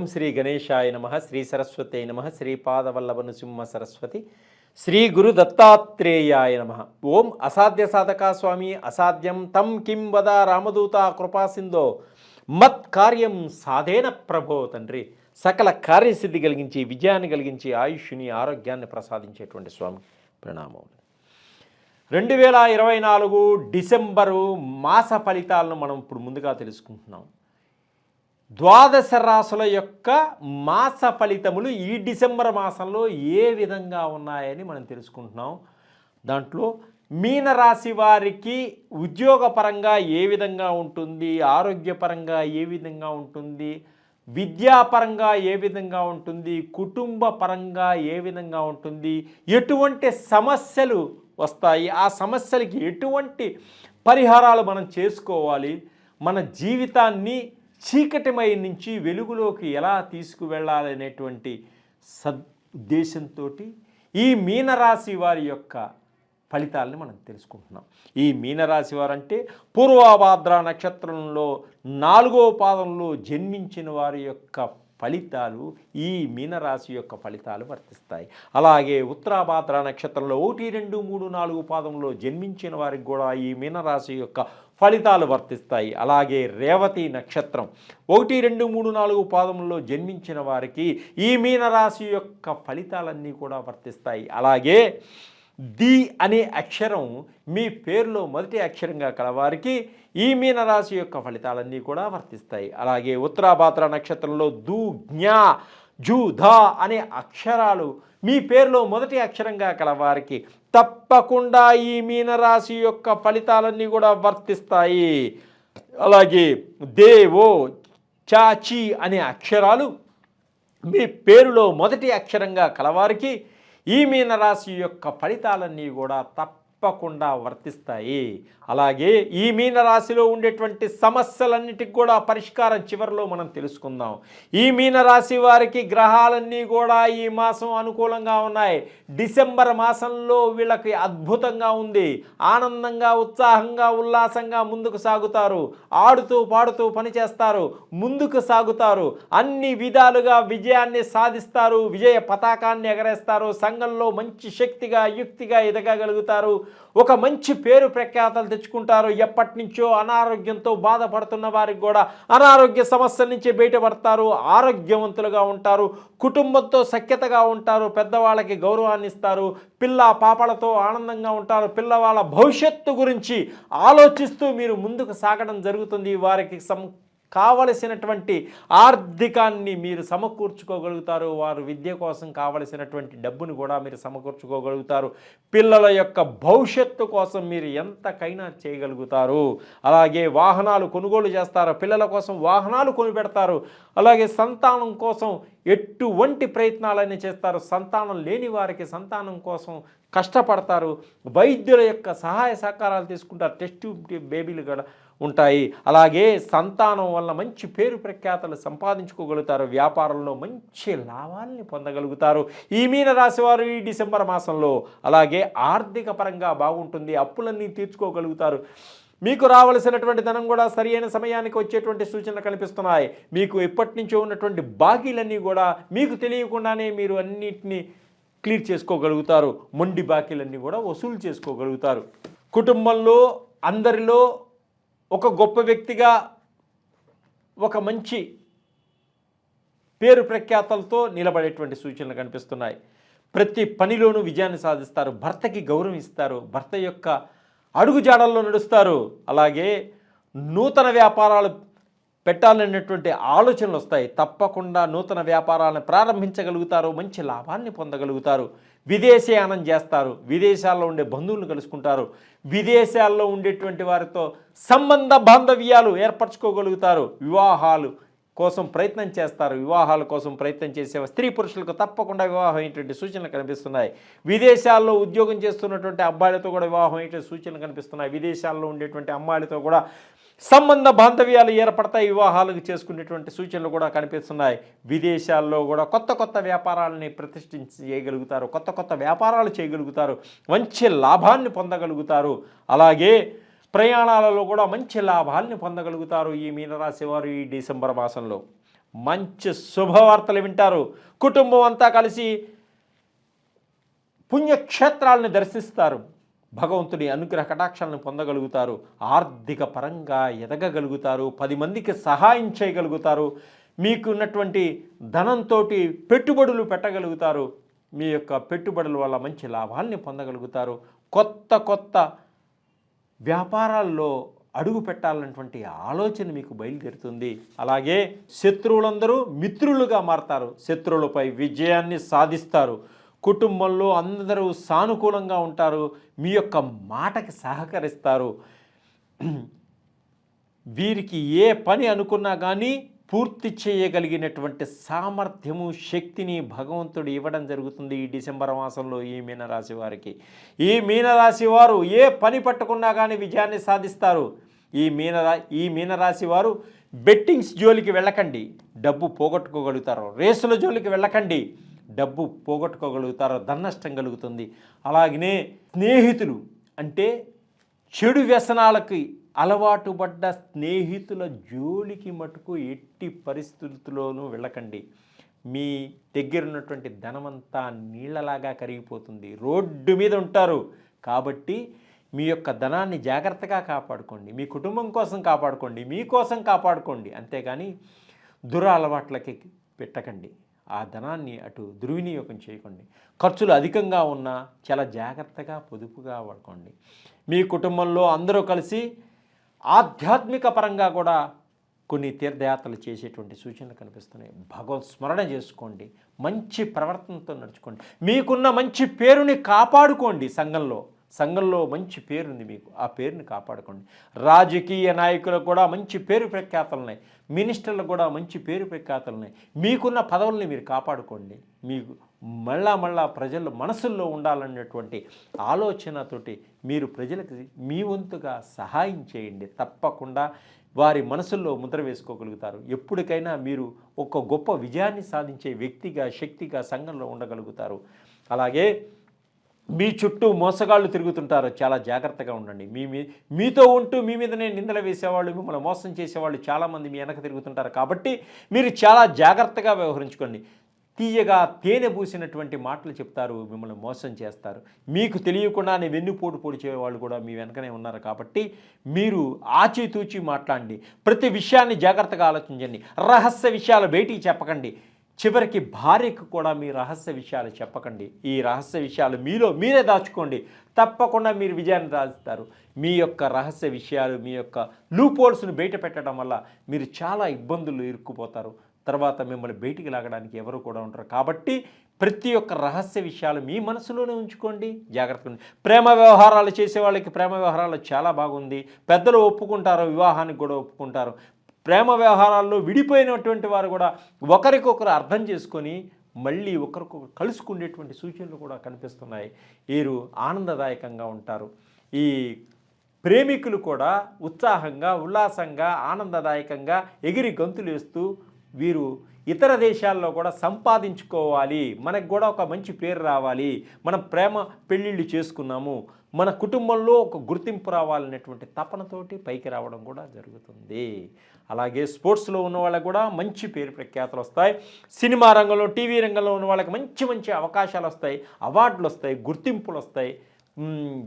ఓం శ్రీ గణేశాయ నమ శ్రీ సరస్వతి నమ శ్రీపాదవల్లభ నృసింహ సరస్వతి శ్రీ గురు దత్తాత్రేయాయ నమ. ఓం అసాధ్య సాధకా స్వామి అసాధ్యం తం కిం వద రామదూత కృపాసిందో మత్ కార్యం సాధేన ప్రభో తండ్రి. సకల కార్యసిద్ధి కలిగించి విజయాన్ని కలిగించి ఆయుష్ని ఆరోగ్యాన్ని ప్రసాదించేటువంటి స్వామి ప్రణామం రెండు వేల ఇరవై నాలుగు డిసెంబరు మాస ఫలితాలను మనం ఇప్పుడు ముందుగా తెలుసుకుంటున్నాం. ద్వాదశ రాసుల యొక్క మాస ఫలితములు ఈ డిసెంబర్ మాసంలో ఏ విధంగా ఉన్నాయని మనం తెలుసుకుంటున్నాం. దాంట్లో మీనరాశి వారికి ఉద్యోగపరంగా ఏ విధంగా ఉంటుంది ఆరోగ్యపరంగా ఏ విధంగా ఉంటుంది విద్యాపరంగా ఏ విధంగా ఉంటుంది కుటుంబ పరంగా ఏ విధంగా ఉంటుంది ఎటువంటి సమస్యలు వస్తాయి ఆ సమస్యలకి ఎటువంటి పరిహారాలు మనం చేసుకోవాలి మన జీవితాన్ని చీకటిమై నుంచి వెలుగులోకి ఎలా తీసుకువెళ్ళాలనేటువంటి సద్దేశంతో ఈ మీనరాశి వారి యొక్క ఫలితాలని మనం తెలుసుకుంటున్నాం. ఈ మీనరాశి వారంటే పూర్వాభాద్ర నక్షత్రంలో నాలుగో పాదంలో జన్మించిన వారి యొక్క ఫలితాలు ఈ మీనరాశి యొక్క ఫలితాలు వర్తిస్తాయి. అలాగే ఉత్తరాభాద్ర నక్షత్రంలో ఒకటి రెండు మూడు నాలుగు పాదంలో జన్మించిన వారికి కూడా ఈ మీనరాశి యొక్క ఫలితాలు వర్తిస్తాయి. అలాగే రేవతి నక్షత్రం. ఒకటి రెండు మూడు నాలుగు పాదముల్లో జన్మించిన వారికి ఈ మీనరాశి యొక్క ఫలితాలన్నీ కూడా వర్తిస్తాయి. అలాగే ది అనే అక్షరం మీ పేరులో మొదటి అక్షరంగా కలవారికి ఈ మీనరాశి యొక్క ఫలితాలన్నీ కూడా వర్తిస్తాయి. అలాగే ఉత్తరాభాద్ర నక్షత్రంలో దు జ్ఞా జూధా అనే అక్షరాలు మీ పేరులో మొదటి అక్షరంగా కలవారికి తప్పకుండా ఈ మీనరాశి యొక్క ఫలితాలన్నీ కూడా వర్తిస్తాయి. అలాగే దేవో చాచి అనే అక్షరాలు మీ పేరులో మొదటి అక్షరంగా కలవారికి ఈ మీనరాశి యొక్క ఫలితాలన్నీ కూడా తప్ప తప్పకుండా వర్తిస్తాయి. అలాగే ఈ మీనరాశిలో ఉండేటువంటి సమస్యలన్నిటికి కూడా పరిష్కారం చివరిలో మనం తెలుసుకుందాం. ఈ మీనరాశి వారికి గ్రహాలన్నీ కూడా ఈ మాసం అనుకూలంగా ఉన్నాయి. డిసెంబర్ మాసంలో వీళ్ళకి అద్భుతంగా ఉంది. ఆనందంగా ఉత్సాహంగా ఉల్లాసంగా ముందుకు సాగుతారు. ఆడుతూ పాడుతూ పనిచేస్తారు ముందుకు సాగుతారు. అన్ని విధాలుగా విజయాన్ని సాధిస్తారు. విజయ పతాకాన్ని ఎగరేస్తారు. సంఘంలో మంచి శక్తిగా యుక్తిగా ఎదగగలుగుతారు. ఒక మంచి పేరు ప్రఖ్యాతలు తెచ్చుకుంటారు ఎప్పటి నుంచో అనారోగ్యంతో బాధపడుతున్న వారికి కూడా అనారోగ్య సమస్యల నుంచి బయటపడతారు ఆరోగ్యవంతులుగా ఉంటారు కుటుంబంతో సఖ్యతగా ఉంటారు పెద్దవాళ్ళకి గౌరవాన్ని ఇస్తారు పిల్ల పాపలతో ఆనందంగా ఉంటారు పిల్లవాళ్ళ భవిష్యత్తు గురించి ఆలోచిస్తూ మీరు ముందుకు సాగడం జరుగుతుంది. వారికి సం కావలసినటువంటి ఆర్థికాన్ని మీరు సమకూర్చుకోగలుగుతారు వారు విద్య కోసం కావలసినటువంటి డబ్బును కూడా మీరు సమకూర్చుకోగలుగుతారు పిల్లల యొక్క భవిష్యత్తు కోసం మీరు ఎంతకైనా చేయగలుగుతారు. అలాగే వాహనాలు కొనుగోలు చేస్తారు పిల్లల కోసం వాహనాలు కొనిపెడతారు అలాగే సంతానం కోసం ఎటువంటి ప్రయత్నాలని చేస్తారు సంతానం లేని వారికి సంతానం కోసం కష్టపడతారు వైద్యుల యొక్క సహాయ సహకారాలు తీసుకుంటారు టెస్ట్ బేబీలు కూడా ఉంటాయి. అలాగే సంతానం వల్ల మంచి పేరు ప్రఖ్యాతలు సంపాదించుకోగలుగుతారు. వ్యాపారంలో మంచి లాభాల్ని పొందగలుగుతారు. ఈ మీన రాశివారు ఈ డిసెంబర్ మాసంలో అలాగే ఆర్థిక పరంగా బాగుంటుంది. అప్పులన్నీ తీర్చుకోగలుగుతారు. మీకు రావలసినటువంటి ధనం కూడా సరి అయిన సమయానికి వచ్చేటువంటి సూచనలు కనిపిస్తున్నాయి. మీకు ఇప్పటి నుంచో ఉన్నటువంటి బాకీలన్నీ కూడా మీకు తెలియకుండానే మీరు అన్నిటినీ క్లియర్ చేసుకోగలుగుతారు. మొండి బాకీలన్నీ కూడా వసూలు చేసుకోగలుగుతారు. కుటుంబంలో అందరిలో ఒక గొప్ప వ్యక్తిగా ఒక మంచి పేరు ప్రఖ్యాతలతో నిలబడేటువంటి సూచనలు కనిపిస్తున్నాయి. ప్రతి పనిలోనూ విజయాన్ని సాధిస్తారు. భర్తకి గౌరవం ఇస్తారు. భర్త యొక్క అడుగుజాడల్లో నడుస్తారు. అలాగే నూతన వ్యాపారాలు పెట్టాలనేటువంటి ఆలోచనలు వస్తాయి. తప్పకుండా నూతన వ్యాపారాలను ప్రారంభించగలుగుతారు. మంచి లాభాన్ని పొందగలుగుతారు. విదేశయానం చేస్తారు. విదేశాల్లో ఉండే బంధువులను కలుసుకుంటారు. విదేశాల్లో ఉండేటువంటి వారితో సంబంధ బాంధవ్యాలు ఏర్పరచుకోగలుగుతారు. వివాహాలు కోసం ప్రయత్నం చేస్తారు. వివాహాల కోసం ప్రయత్నం చేసే స్త్రీ పురుషులకు తప్పకుండా వివాహం అయ్యేటువంటి సూచనలు కనిపిస్తున్నాయి. విదేశాల్లో ఉద్యోగం చేస్తున్నటువంటి అబ్బాయిలతో కూడా వివాహం అయ్యేటువంటి సూచనలు కనిపిస్తున్నాయి. విదేశాల్లో ఉండేటువంటి అమ్మాయిలతో కూడా సంబంధ బాంధవ్యాలు ఏర్పడతాయి వివాహాలకు చేసుకునేటువంటి సూచనలు కూడా కనిపిస్తున్నాయి. విదేశాల్లో కూడా కొత్త కొత్త వ్యాపారాలని ప్రతిష్ఠించి చేయగలుగుతారు కొత్త కొత్త వ్యాపారాలు చేయగలుగుతారు మంచి లాభాన్ని పొందగలుగుతారు. అలాగే ప్రయాణాలలో కూడా మంచి లాభాల్ని పొందగలుగుతారు ఈ మీనరాశి వారు ఈ డిసెంబర్ మాసంలో. మంచి శుభవార్తలు వింటారు. కుటుంబం అంతా కలిసి పుణ్యక్షేత్రాలను దర్శిస్తారు. భగవంతుడి అనుగ్రహ కటాక్షాలను పొందగలుగుతారు ఆర్థిక పరంగా ఎదగగలుగుతారు పది మందికి సహాయం చేయగలుగుతారు మీకున్నటువంటి ధనంతో పెట్టుబడులు పెట్టగలుగుతారు మీ యొక్క పెట్టుబడుల వల్ల మంచి లాభాల్ని పొందగలుగుతారు. కొత్త కొత్త వ్యాపారాల్లో అడుగు పెట్టాలన్నటువంటి ఆలోచన మీకు బయలుదేరుతుంది. అలాగే శత్రువులందరూ మిత్రులుగా మారతారు. శత్రువులపై విజయాన్ని సాధిస్తారు. కుటుంబంలో అందరూ సానుకూలంగా ఉంటారు మీ యొక్క మాటకి సహకరిస్తారు. వీరికి ఏ పని అనుకున్నా కానీ పూర్తి చేయగలిగినటువంటి సామర్థ్యము శక్తిని భగవంతుడు ఇవ్వడం జరుగుతుంది ఈ డిసెంబర్ మాసంలో ఈ మీనరాశి వారికి. ఈ మీనరాశి వారు ఏ పని పట్టుకున్నా కానీ విజయాన్ని సాధిస్తారు. ఈ మీనరా ఈ మీనరాశి వారు బెట్టింగ్స్ జోలికి వెళ్ళకండి. డబ్బు పోగొట్టుకోగలుగుతారు. రేసుల జోలికి వెళ్ళకండి. డబ్బు పోగొట్టుకోగలుగుతారు ధనష్టం కలుగుతుంది. అలాగనే స్నేహితులు అంటే చెడు వ్యసనాలకి అలవాటు పడ్డ స్నేహితుల జోలికి మటుకు ఎట్టి పరిస్థితుల్లోనూ వెళ్ళకండి. మీ దగ్గర ఉన్నటువంటి ధనమంతా నీళ్ళలాగా కరిగిపోతుంది. రోడ్డు మీద ఉంటారు కాబట్టి మీ యొక్క ధనాన్ని జాగ్రత్తగా కాపాడుకోండి. మీ కుటుంబం కోసం కాపాడుకోండి. మీకోసం కాపాడుకోండి. అంతేగాని దుర అలవాట్లకి పెట్టకండి. ఆ ధనాన్ని అటు దుర్వినియోగం చేయకండి. ఖర్చులు అధికంగా ఉన్నా చాలా జాగ్రత్తగా పొదుపుగా వాడుకోండి. మీ కుటుంబంలో అందరూ కలిసి ఆధ్యాత్మిక పరంగా కూడా కొన్ని తీర్థయాత్రలు చేసేటువంటి సూచనలు కనిపిస్తున్నాయి. భగవత్ స్మరణ చేసుకోండి. మంచి ప్రవర్తనతో నడుచుకోండి. మీకున్న మంచి పేరుని కాపాడుకోండి సంఘంలో. సంఘంలో మంచి పేరుంది మీకు. ఆ పేరుని కాపాడుకోండి. రాజకీయ నాయకులకు కూడా మంచి పేరు ప్రఖ్యాతలు ఉన్నాయి మినిస్టర్లకు కూడా మంచి పేరు ప్రఖ్యాతలు ఉన్నాయి మీకున్న పదవుల్ని మీరు కాపాడుకోండి. మీకు మళ్ళా మళ్ళా ప్రజల మనసుల్లో ఉండాలనేటువంటి ఆలోచనతోటి మీరు ప్రజలకు మీ వంతుగా సహాయం చేయండి. తప్పకుండా వారి మనసుల్లో ముద్ర వేసుకోగలుగుతారు. ఎప్పటికైనా మీరు ఒక గొప్ప విజయాన్ని సాధించే వ్యక్తిగా శక్తిగా సంఘంలో ఉండగలుగుతారు. అలాగే మీ చుట్టూ మోసగాళ్ళు తిరుగుతుంటారు. చాలా జాగ్రత్తగా ఉండండి. మీ మీ మీతో ఉంటూ మీ మీదనే నిందలు వేసేవాళ్ళు మిమ్మల్ని మోసం చేసేవాళ్ళు చాలామంది మీ వెనక తిరుగుతుంటారు. కాబట్టి మీరు చాలా జాగ్రత్తగా వ్యవహరించుకోండి. తీయగా తేనె పూసినటువంటి మాటలు చెప్తారు మిమ్మల్ని మోసం చేస్తారు. మీకు తెలియకుండానే వెన్నుపోటు పొడిచే వాళ్ళు కూడా మీ వెనకనే ఉన్నారు కాబట్టి మీరు ఆచితూచి మాట్లాడండి. ప్రతి విషయాన్ని జాగ్రత్తగా ఆలోచించండి. రహస్య విషయాలు బయటికి చెప్పకండి. చివరికి భార్యకు కూడా మీ రహస్య విషయాలు చెప్పకండి. ఈ రహస్య విషయాలు మీలో మీరే దాచుకోండి. తప్పకుండా మీరు విజయాన్ని దాచుతారు మీ యొక్క రహస్య విషయాలు మీ యొక్క లూపోల్స్ను బయట పెట్టడం వల్ల మీరు చాలా ఇబ్బందులు ఇరుక్కుపోతారు. తర్వాత మిమ్మల్ని బయటికి లాగడానికి ఎవరు కూడా ఉంటారు కాబట్టి ప్రతి ఒక్క రహస్య విషయాలు మీ మనసులోనే ఉంచుకోండి. జాగ్రత్తగా ప్రేమ వ్యవహారాలు చేసే వాళ్ళకి ప్రేమ వ్యవహారాలు చాలా బాగుంది. పెద్దలు ఒప్పుకుంటారు వివాహానికి కూడా ఒప్పుకుంటారు. ప్రేమ వ్యవహారాల్లో విడిపోయినటువంటి వారు కూడా ఒకరికొకరు అర్థం చేసుకొని మళ్ళీ ఒకరికొకరు కలుసుకునేటువంటి సూచనలు కూడా కనిపిస్తున్నాయి. వీరు ఆనందదాయకంగా ఉంటారు. ఈ ప్రేమికులు కూడా ఉత్సాహంగా ఉల్లాసంగా ఆనందదాయకంగా ఎగిరి గంతులు వేస్తూ వీరు ఇతర దేశాల్లో కూడా సంపాదించుకోవాలి. మనకు కూడా ఒక మంచి పేరు రావాలి. మనం ప్రేమ పెళ్ళిళ్ళు చేసుకున్నాము. మన కుటుంబంలో ఒక గుర్తింపు రావాలనేటువంటి తపనతోటి పైకి రావడం కూడా జరుగుతుంది. అలాగే స్పోర్ట్స్లో ఉన్న వాళ్ళకు కూడా మంచి పేరు ప్రఖ్యాతలు వస్తాయి. సినిమా రంగంలో టీవీ రంగంలో ఉన్న వాళ్ళకి మంచి మంచి అవకాశాలు వస్తాయి. అవార్డులు వస్తాయి. గుర్తింపులు వస్తాయి.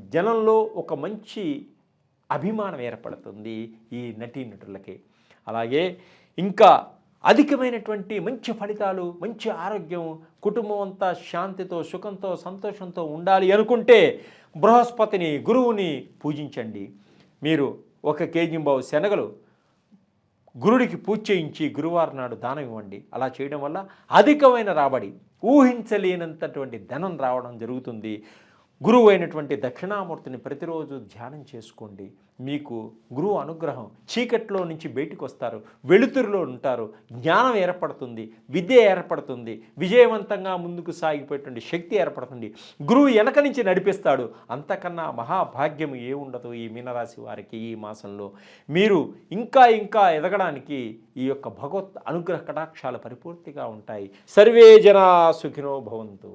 జనంలో ఒక మంచి అభిమానం ఏర్పడుతుంది ఈ నటీనటులకి. అలాగే ఇంకా అధికమైనటువంటి మంచి ఫలితాలు మంచి ఆరోగ్యం కుటుంబం అంతా శాంతితో సుఖంతో సంతోషంతో ఉండాలి అనుకుంటే బృహస్పతిని గురువుని పూజించండి. మీరు ఒక కేజీ బావు శనగలు గురుడికి పూజ చేయించి గురువారం నాడు దానం ఇవ్వండి. అలా చేయడం వల్ల అధికమైన రాబడి ఊహించలేనంతటువంటి ధనం రావడం జరుగుతుంది. గురువు అయినటువంటి దక్షిణామూర్తిని ప్రతిరోజు ధ్యానం చేసుకోండి. మీకు గురువు అనుగ్రహం చీకట్లో నుంచి బయటకు వస్తారు. వెలుతురులో ఉంటారు. జ్ఞానం ఏర్పడుతుంది. విద్య ఏర్పడుతుంది. విజయవంతంగా ముందుకు సాగిపోయేటువంటి శక్తి ఏర్పడుతుంది. గురువు వెనక నుంచి నడిపిస్తాడు. అంతకన్నా మహాభాగ్యం ఏ ఉండదు ఈ మీనరాశి వారికి ఈ మాసంలో. మీరు ఇంకా ఇంకా ఎదగడానికి ఈ యొక్క భగవత్ అనుగ్రహ కటాక్షాలు పరిపూర్తిగా ఉంటాయి. సర్వే జనా సుఖినో భవంతు.